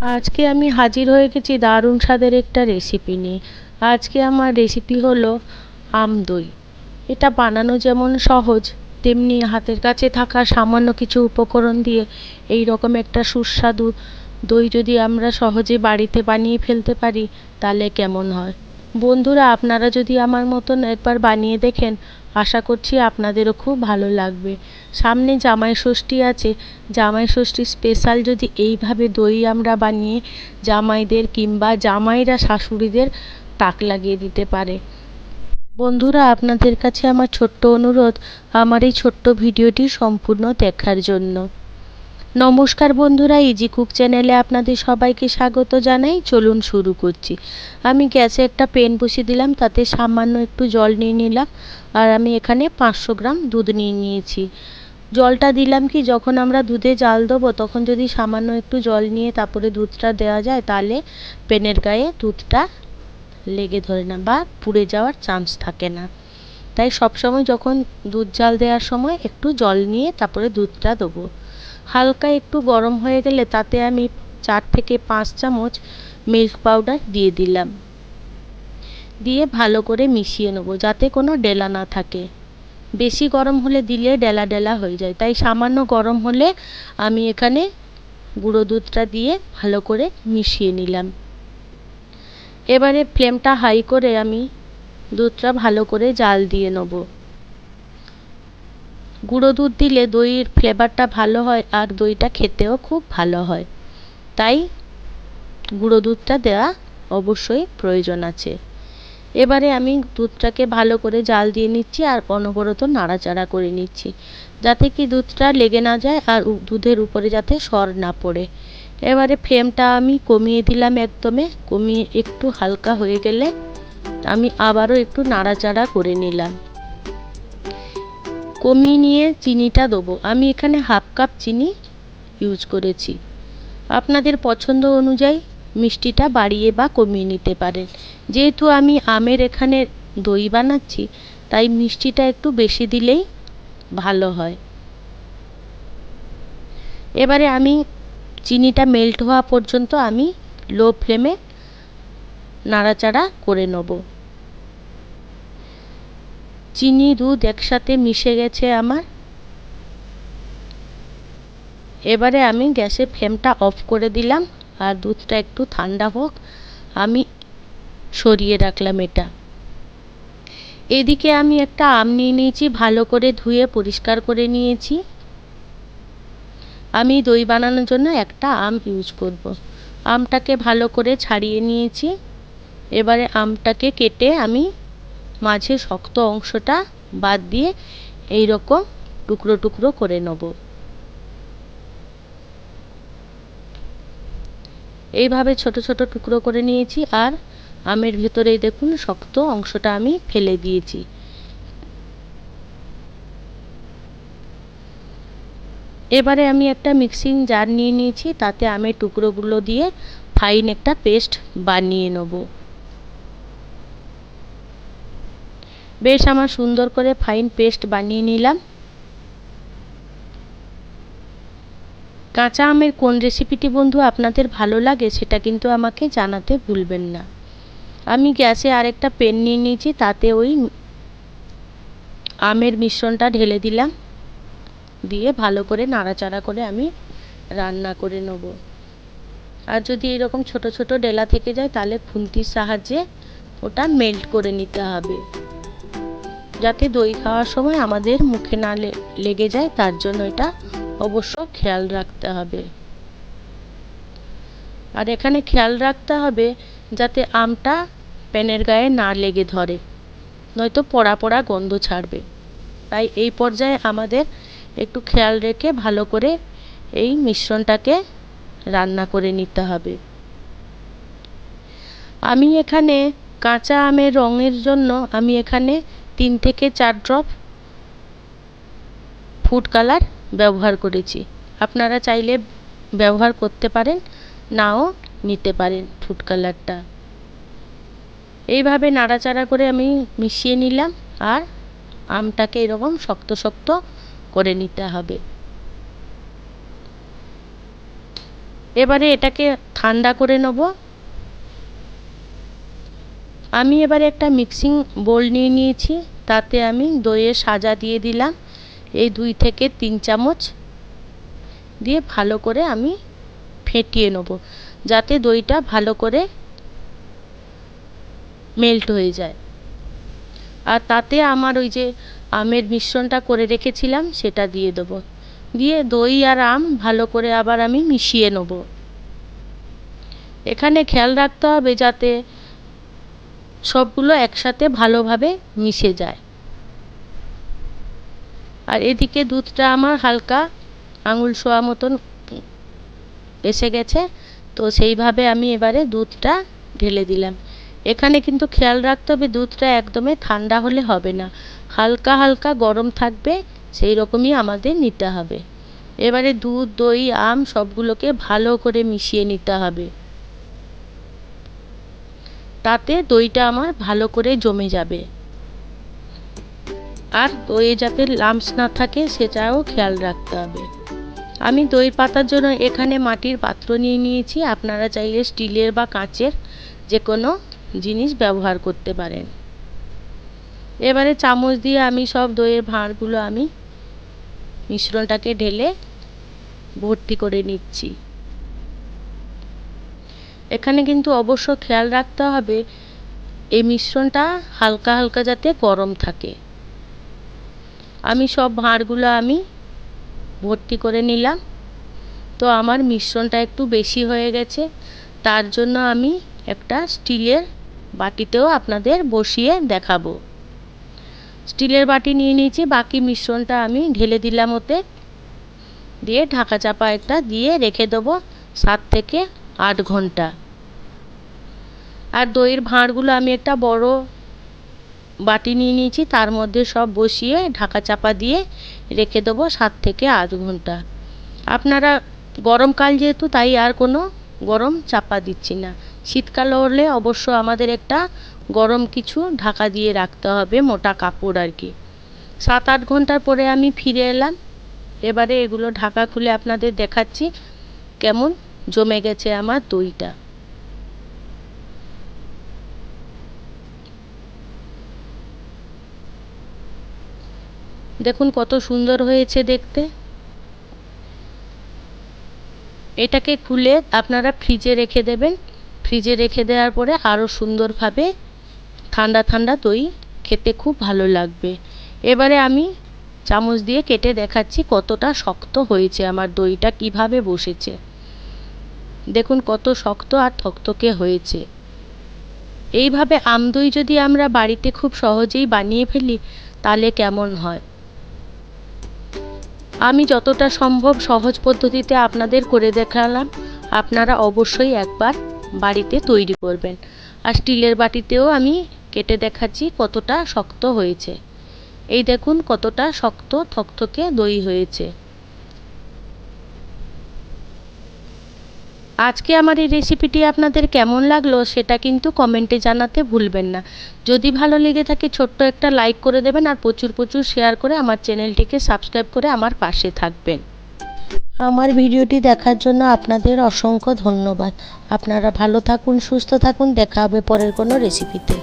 আজকে আমি হাজির হয়ে গেছি দারুণ স্বাদের একটা রেসিপি নিয়ে। আজকে আমার রেসিপি হলো আম দই। এটা বানানো যেমন সহজ, তেমনি হাতের কাছে থাকা সামান্য কিছু উপকরণ দিয়ে এই রকম একটা সুস্বাদু দই যদি আমরা সহজে বাড়িতে বানিয়ে ফেলতে পারি, তাহলে কেমন হয়? বন্ধুরা, আপনারা যদি আমার মতন একবার বানিয়ে দেখেন, আশা করছি আপনাদেরও খুব ভালো লাগবে। সামনে জামাই ষষ্ঠী আছে। জামাই ষষ্ঠী স্পেশাল যদি এইভাবে দই আমরা বানিয়ে জামাইদের কিংবা জামাইরা শাশুড়িদের তাক লাগিয়ে দিতে পারে। বন্ধুরা, আপনাদের কাছে আমার ছোট্ট অনুরোধ, আমার এই ছোট্ট ভিডিওটি সম্পূর্ণ দেখার জন্য। নমস্কার বন্ধুরা ইজি কুক চ্যানেলে আপনাদের সবাইকে স্বাগত জানাই। চলুন শুরু করছি। আমি গ্যাসে একটা পেন বসিয়ে দিলাম, তাতে সামান্য একটু জল নিয়ে নিলাম, আর আমি এখানে পাঁচশো গ্রাম দুধ নিয়ে নিয়েছি। জলটা দিলাম কি, যখন আমরা দুধে জাল দেবো, তখন যদি সামান্য একটু জল নিয়ে তারপরে দুধটা দেওয়া যায়, তাহলে পেনের গায়ে দুধটা লেগে ধরে না বা পুড়ে যাওয়ার চান্স থাকে না। তাই সবসময় যখন দুধ জাল দেওয়ার সময় একটু জল নিয়ে তারপরে দুধটা দেবো। হালকা একটু গরম হয়ে গেলে তাতে আমি চার থেকে পাঁচ চামচ মিল্ক পাউডার দিয়ে দিলাম। দিয়ে ভালো করে মিশিয়ে নেব, যাতে কোনো ডেলা না থাকে। বেশি গরম হলে দিলে ডেলা ডেলা হয়ে যায়। তাই সামান্য গরম হলে আমি এখানে গুঁড়ো দুধটা দিয়ে ভালো করে মিশিয়ে নিলাম। এবারে ফ্লেমটা হাই করে আমি দুধটা ভালো করে জাল দিয়ে নেব। গুঁড়ো দুধ দিলে দইয়ের ফ্লেভারটা ভালো হয় আর দইটা খেতেও খুব ভালো হয়। তাই গুঁড়ো দুধটা দেওয়া অবশ্যই প্রয়োজন আছে। এবারে আমি দুধটাকে ভালো করে জাল দিয়ে নিচ্ছি আর অনবরত নাড়াচাড়া করে নিচ্ছি, যাতে কি দুধটা লেগে না যায় আর দুধের উপরে যাতে সর না পড়ে। এবারে ফ্লেমটা আমি কমিয়ে দিলাম একদমে, কমিয়ে একটু হালকা হয়ে গেলে আমি আবারও একটু নাড়াচাড়া করে নিলাম। কমিয়ে নিয়ে চিনিটা দেবো। আমি এখানে হাফ কাপ চিনি ইউজ করেছি। আপনাদের পছন্দ অনুযায়ী মিষ্টিটা বাড়িয়ে বা কমিয়ে নিতে পারেন। যেহেতু আমি আমের এখানে দই বানাচ্ছি, তাই মিষ্টিটা একটু বেশি দিলেই ভালো হয়। এবারে আমি চিনিটা মেল্ট হওয়া পর্যন্ত আমি লো ফ্লেমে নাড়াচাড়া করে নেব। চিনি, দুধ একসাথে মিশে গেছে আমার। এবারে আমি গ্যাসের ফ্লেমটা অফ করে দিলাম। আর দুধটা একটু ঠান্ডা হোক, আমি সরিয়ে রাখলাম এটা। এদিকে আমি একটা আম নিয়ে নিয়েছি, ভালো করে ধুয়ে পরিষ্কার করে নিয়েছি। আমি দই বানানোর জন্য একটা আম ইউজ করব। আমটাকে ভালো করে ছাড়িয়ে নিয়েছি। এবারে আমটাকে কেটে আমি মাঝে শক্ত অংশটা বাদ দিয়ে এই রকম টুকরো টুকরো করে নেব। এইভাবে ছোট ছোট টুকরো করে নিয়েছি আর আমের ভেতরেই দেখুন শক্ত অংশটা আমি ফেলে দিয়েছি। এবারে আমি একটা মিক্সিং জার নিয়ে নিয়েছি, তাতে আমের টুকরোগুলো দিয়ে ফাইন একটা পেস্ট বানিয়ে নেব। বেশ, আমার সুন্দর করে ফাইন পেস্ট বানিয়ে নিলাম। কাঁচা আমের কোন রেসিপিটি বন্ধু আপনাদের ভালো লাগে সেটা কিন্তু আমাকে জানাতে ভুলবেন না। আমি গ্যাসে আরেকটা পেন নিয়ে নিয়েছি, তাতে ওই আমের মিশ্রণটা ঢেলে দিলাম। দিয়ে ভালো করে নাড়াচাড়া করে আমি রান্না করে নেব। আর যদি এরকম ছোট ছোট ডেলা থেকে যায়, তাহলে খুন্তির সাহায্যে ওটা মেল্ট করে নিতে হবে। যাতে দই খাওয়ার সময় আমাদের মুখে না লেগে যায়, তার জন্য এটা অবশ্য খেয়াল রাখতে হবে। আর এখানে খেয়াল রাখতে হবে যাতে আমটা প্যানের গায়ে না লেগে ধরে, নয়তো পড়া পড়া গন্ধ ছাড়বে। তাই এই পর্যায়ে আমাদের একটু খেয়াল রেখে ভালো করে এই মিশ্রণটাকে রান্না করে নিতে হবে। আমি এখানে কাঁচা আমের রঙের জন্য আমি এখানে তিন থেকে চার ড্রপ ফুড কালার ব্যবহার করেছি। আপনারা চাইলে ব্যবহার করতে পারেন, নাও নিতে পারেন ফুড কালারটা। এইভাবে নাড়াচাড়া করে আমি মিশিয়ে নিলাম আর আমটাকে এরকম শক্ত শক্ত করে নিতে হবে। এবারে এটাকে ঠান্ডা করে নেব। আমি এবারে একটা মিক্সিং বোল নিয়ে নিয়েছি, তাতে আমি দইয়ের সাজা দিয়ে দিলাম। এই দুই থেকে তিন চামচ দিয়ে ভালো করে আমি ফেটিয়ে নেব, যাতে দইটা ভালো করে মেল্ট হয়ে যায়। আর তাতে আমার ওই যে আমের মিশ্রণটা করে রেখেছিলাম, সেটা দিয়ে দেবো। দিয়ে দই আর আম ভালো করে আবার আমি মিশিয়ে নেব। এখানে খেয়াল রাখতে হবে যাতে সবগুলো একসাথে ভালোভাবে মিশে যায়। আর এদিকে দুধটা আমার হালকা আঙুল শোয়া মতন এসে গেছে। তো সেইভাবে আমি এবারে দুধটা ঢেলে দিলাম। এখানে কিন্তু খেয়াল রাখতে হবে, দুধটা একদমই ঠান্ডা হলে হবে না। হালকা হালকা গরম থাকবে, সেই রকমই আমাদের নিতে হবে। এবারে দুধ, দই, আম সবগুলোকে ভালো করে মিশিয়ে নিতে হবে। তাতে দইটা আমার ভালো করে জমে যাবে। আর দইয়ে যাতে লাম্পস না থাকে, সেটাও খেয়াল রাখতে হবে। আমি দই পাতার জন্য এখানে মাটির পাত্র নিয়ে নিয়েছি। আপনারা চাইলে স্টিলের বা কাঁচের যে কোনো জিনিস ব্যবহার করতে পারেন। এবারে চামচ দিয়ে আমি সব দইয়ের ভাঁড়গুলো আমি মিশ্রণটাকে ঢেলে ভর্তি করে নিচ্ছি। এখানে কিন্তু অবশ্য খেয়াল রাখতে হবে, এই মিশ্রণটা হালকা হালকা যাতে গরম থাকে। আমি সব ভাঁড়গুলো আমি ভর্তি করে নিলাম। তো আমার মিশ্রণটা একটু বেশি হয়ে গেছে। তার জন্য আমি একটা স্টিলের বাটিতেও আপনাদের বসিয়ে দেখাবো। স্টিলের বাটি নিয়ে নিয়েছি, বাকি মিশ্রণটা আমি ঢেলে দিলাম ওতে। দিয়ে ঢাকা চাপা একটা দিয়ে রেখে দেবো সাত থেকে আট ঘণ্টা। আর দইয়ের ভাঁড়গুলো আমি একটা বড় বাটি নিয়ে নিয়েছি, তার মধ্যে সব বসিয়ে ঢাকা চাপা দিয়ে রেখে দেবো সাত থেকে আট ঘণ্টা। আপনারা গরমকাল যেহেতু, তাই আর কোনো গরম চাপা দিচ্ছি না। শীতকাল হলে অবশ্য আমাদের একটা গরম কিছু ঢাকা দিয়ে রাখতে হবে, মোটা কাপড় আর কি। সাত আট ঘণ্টার পরে আমি ফিরে এলাম। এবারে এগুলো ঢাকা খুলে আপনাদের দেখাচ্ছি, কেমন জমে গেছে আমার দইটা। দেখুন কত সুন্দর হয়েছে দেখতে। এটাকে খুলে আপনারা ফ্রিজে রেখে দেবেন। ফ্রিজে রেখে দেওয়ার পরে আরও সুন্দরভাবে ঠান্ডা ঠান্ডা দই খেতে খুব ভালো লাগবে। এবারে আমি চামচ দিয়ে কেটে দেখাচ্ছি কতটা শক্ত হয়েছে আমার দইটা, কীভাবে বসেছে। দেখুন কত শক্ত আর থকথকে হয়েছে। এইভাবে আম দই যদি আমরা বাড়িতে খুব সহজেই বানিয়ে ফেলি, তাহলে কেমন হয়? আমি যতটা সম্ভব সহজ পদ্ধতিতে আপনাদের করে দেখালাম। আপনারা অবশ্যই একবার বাড়িতে তৈরি করবেন। আর স্টিলের বাটিতেও আমি কেটে দেখাচ্ছি কতটা শক্ত হয়েছে। এই দেখুন কতটা শক্ত থকথকে দই হয়েছে। আজকে আমার এই রেসিপিটি আপনাদের কেমন লাগল সেটা কিন্তু কমেন্টে জানাতে ভুলবেন না। যদি ভালো লেগে থাকে ছোট্ট একটা লাইক করে দেবেন আর প্রচুর প্রচুর শেয়ার করে আমার চ্যানেলটিকে সাবস্ক্রাইব করে আমার পাশে থাকবেন। আমার ভিডিওটি দেখার জন্য আপনাদের অসংখ্য ধন্যবাদ। আপনারা ভালো থাকুন, সুস্থ থাকুন। দেখা হবে পরের কোনো রেসিপিতে